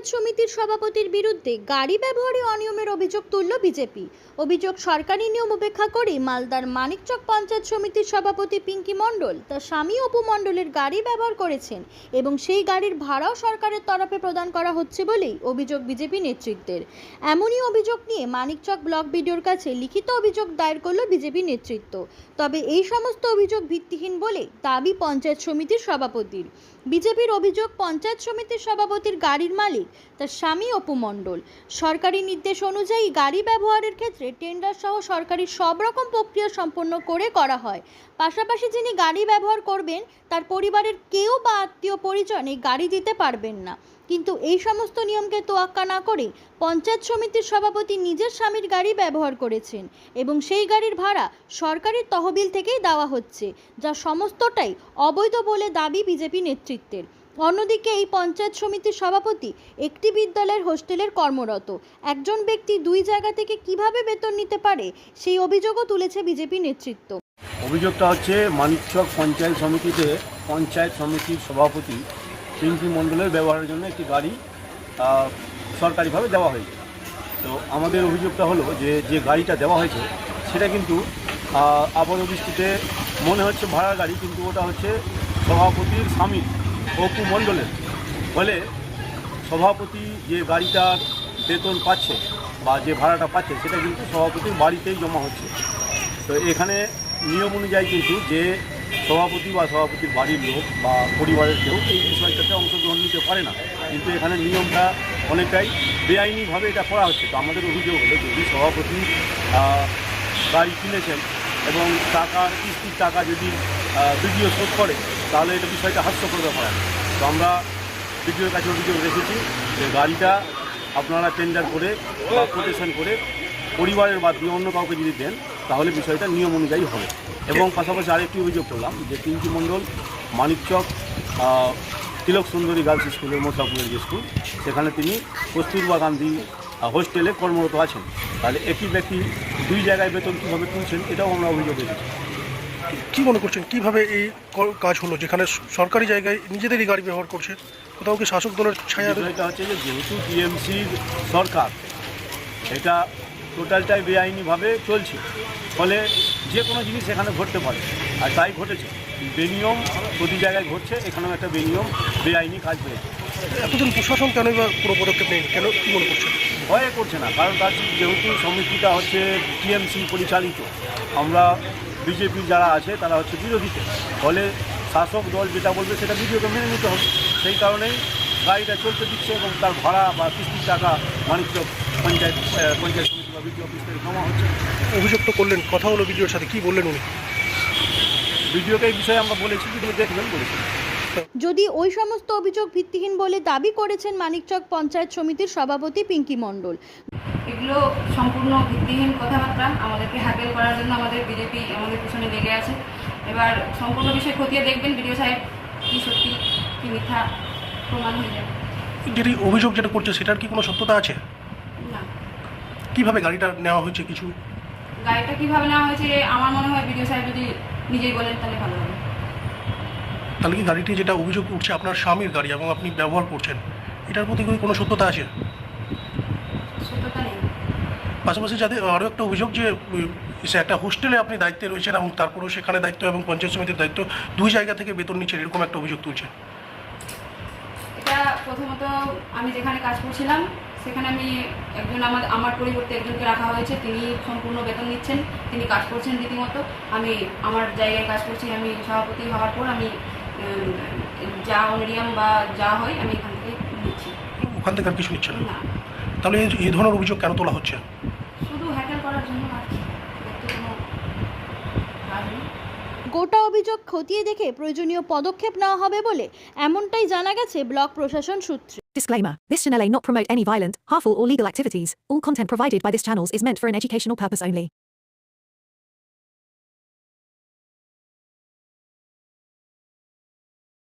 পঞ্চায়েত সমিতির সভাপতির বিরুদ্ধে গাড়ি ব্যবহারে অনিয়মের অভিযোগ তুলল বিজেপি। অভিযোগ সরকারি নিয়ম উপেক্ষা করে মালদার মানিকচক পঞ্চায়েত সমিতির সভাপতি পিঙ্কি মণ্ডল তার স্বামী অপু মণ্ডলের গাড়ি ব্যবহার করেছেন এবং সেই গাড়ির ভাড়াও সরকারের তরফে প্রদান করা হচ্ছে বলেই অভিযোগ বিজেপি নেতৃত্বের। এমনই অভিযোগ নিয়ে মানিকচক ব্লক বিডিওর কাছে লিখিত অভিযোগ দায়ের করল বিজেপি নেতৃত্ব। তবে এই সমস্ত অভিযোগ ভিত্তিহীন বলে দাবি পঞ্চায়েত সমিতির সভাপতির। বিজেপির অভিযোগ, পঞ্চায়েত সমিতির সভাপতির গাড়ির মালিক তার স্বামী অপু মণ্ডল। সরকারি নির্দেশ অনুযায়ী গাড়ি ব্যবহারের ক্ষেত্রে টেন্ডার সহ সরকারি সব রকম প্রক্রিয়া সম্পন্ন করে করা হয়। পাশাপাশি যিনি গাড়ি ব্যবহার করবেন, তার পরিবারের কেউ বা আত্মীয় পরিজন এই গাড়ি দিতে পারবেন না। কিন্তু এই সমস্ত নিয়মকে তোয়াক্কা না করে পঞ্চায়েত সমিতির সভাপতি নিজের স্বামীর গাড়ি ব্যবহার করেছেন এবং সেই গাড়ির ভাড়া সরকারের তহবিল থেকেই দেওয়া হচ্ছে, যা সমস্তটাই অবৈধ বলে দাবি বিজেপি নেতৃত্বের। অন্যদিকে এই পঞ্চায়েত সমিতির সভাপতি একটি বিদ্যালয়ের হোস্টেলের কর্মরত। একজন ব্যক্তি দুই জায়গা থেকে কীভাবে বেতন নিতে পারে সেই অভিযোগও তুলেছে বিজেপি নেতৃত্ব। অভিযোগটা হচ্ছে, মানিকচক পঞ্চায়েত সমিতিতে পঞ্চায়েত সমিতির সভাপতি পিঙ্কি মণ্ডলের ব্যবহারের জন্য একটি গাড়ি সরকারিভাবে দেওয়া হয়েছে। তো আমাদের অভিযোগটা হলো যে যে গাড়িটা দেওয়া হয়েছে, সেটা কিন্তু আপাত দৃষ্টিতে মনে হচ্ছে ভাড়া গাড়ি, কিন্তু ওটা হচ্ছে সভাপতির স্বামী অপু মণ্ডলের। ফলে সভাপতি যে গাড়িটার বেতন পাচ্ছে বা যে ভাড়াটা পাচ্ছে, সেটা কিন্তু সভাপতির বাড়িতেই জমা হচ্ছে। তো এখানে নিয়ম অনুযায়ী কিন্তু যে সভাপতি বা সভাপতির বাড়ির লোক বা পরিবারের কেউ এই বিষয়টাতে অংশগ্রহণ নিতে পারে না কিন্তু এখানে নিয়মটা অনেকটাই বেআইনিভাবে এটা করা হচ্ছে তো আমাদের অভিযোগ হলো যদি সভাপতি গাড়ি কিনেছেন এবং টাকার, কিস্তির টাকা যদি বিডিও শোধ করে, তাহলে এটা বিষয়টা হাস্যকর ব্যাপার। তো আমরা বিডিওর কাছে অভিযোগ রেখেছি যে গাড়িটা আপনারা টেন্ডার করে বা কোটেশন করে পরিবারের বাদ দিয়ে অন্য কাউকে যদি দেন তাহলে বিষয়টা নিয়ম অনুযায়ী হবে। এবং পাশাপাশি আরেকটি অভিযোগ করলাম যে পিঙ্কি মণ্ডল মানিকচক তিলক সুন্দরী গার্লস স্কুলের মোশাপুরের যে স্কুল সেখানে তিনি কস্তুরবা গান্ধী হোস্টেলে কর্মরত আছেন। তাহলে একই ব্যক্তি দুই জায়গায় বেতন কীভাবে তুলছেন এটাও আমরা অভিযোগ রেখেছি। কী মনে করছেন? কীভাবে এই কাজ হলো? যেখানে সরকারি জায়গায় নিজেদেরই গাড়ি ব্যবহার করছে কোথাও কি শাসক দলের ছায়া বিষয়টা হচ্ছে যে যেহেতু টিএমসির সরকার এটা টোটালটাই বেআইনিভাবে চলছে। ফলে যে কোনো জিনিস এখানে ঘটতে পারে। আর তাই ঘটেছে। বেনিয়ম প্রতি জায়গায় ঘটছে এখানেও একটা বেনিয়ম বেআইনি কাজ হয়েছে। এতদিন প্রশাসন কেন কোনো পদক্ষেপ নেই কেন কি মনে করছে ভয়ে করছে না কারণ তার যেহেতু সমিতিটা হচ্ছে টিএমসি পরিচালিত আমরা বিজেপির যারা আছে তারা হচ্ছে বিরোধীতে। ফলে শাসক দল যেটা বলবে সেটা বিজেপিকে মেনে নিতে হবে। সেই কারণেই গাড়িটা চলতে দিচ্ছে এবং তার ভাড়া বা কিস্তির টাকা মানিকচক পঞ্চায়েত পঞ্চায়েত বিডিও অফিস থেকে জমা হচ্ছে? অভিযোগ তো করলেন কথা হলো ভিডিওর সাথে কি বললেন উনি? বিডিওকে এই বিষয়ে আমরা বলেছি বিডিও দেখবেন বলেছি। যদি ওই সমস্ত অভিযোগ ভিত্তিহীন বলে দাবি করেছেন মানিকচক পঞ্চায়েত সমিতির সভাপতি পিঙ্কি মণ্ডল। এগুলো সম্পূর্ণ ভিত্তিহীন কথাবার্তা আমাদেরকে হ্যাকেল করার জন্য আমাদের বিজেপি আমাদের পিছনে লেগে আছে। এবার সম্পূর্ণ বিষয় খতিয়ে দেখবেন বিডিও সাহেব কি সত্যি কি মিথ্যা প্রমাণ হয়ে যাবে। যেটি অভিযোগ যেটা করছে সেটার কি কোনো সত্যতা আছে? না। কীভাবে গাড়িটা নেওয়া হয়েছে কিছু? গাড়িটা কীভাবে নেওয়া হয়েছে আমার মনে হয় বিডিও সাহেব যদি নিজেই বলেন তাহলে ভালো হবে। তাহলে কি গাড়িটি যেটা অভিযোগ উঠছে আপনার স্বামীর গাড়ি এবং আপনি ব্যবহার করছেন এটার প্রতি কি কোনো সত্যতা আছে? সত্যতা নেই। পাশাপাশি যাদের আরও একটা অভিযোগ যে সে একটা হোস্টেলে আপনি দায়িত্বে রয়েছেন এবং তারপরেও সেখানে দায়িত্ব এবং পঞ্চায়েত সমিতির দায়িত্ব দুই জায়গা থেকে বেতন নিচ্ছেন এরকম একটা অভিযোগ তুলছে এটা প্রথমত আমি যেখানে কাজ করছিলাম সেখানে আমি একজন আমার আমার পরিবর্তে একজনকে রাখা হয়েছে তিনি সম্পূর্ণ বেতন নিচ্ছেন তিনি কাজ করছেন রীতিমতো। আমি আমার জায়গায় কাজ করছি আমি সভাপতি হওয়ার পর আমি যা অনারিয়াম বা যা হয় আমি এখান থেকে নিচ্ছি। ওখান থেকে আর কিছু নিচ্ছেন না। তাহলে এই ধরনের অভিযোগ কেন তোলা হচ্ছে? গোটা অভিযোগ খতিয়ে দেখে প্রয়োজনীয় পদক্ষেপ নেওয়া হবে বলে এমনটাই জানা গেছে ব্লক প্রশাসন suttre Disclaimer This channel may not promote any violent, harmful, or legal activities. All content provided by this channel is meant for an educational purpose only.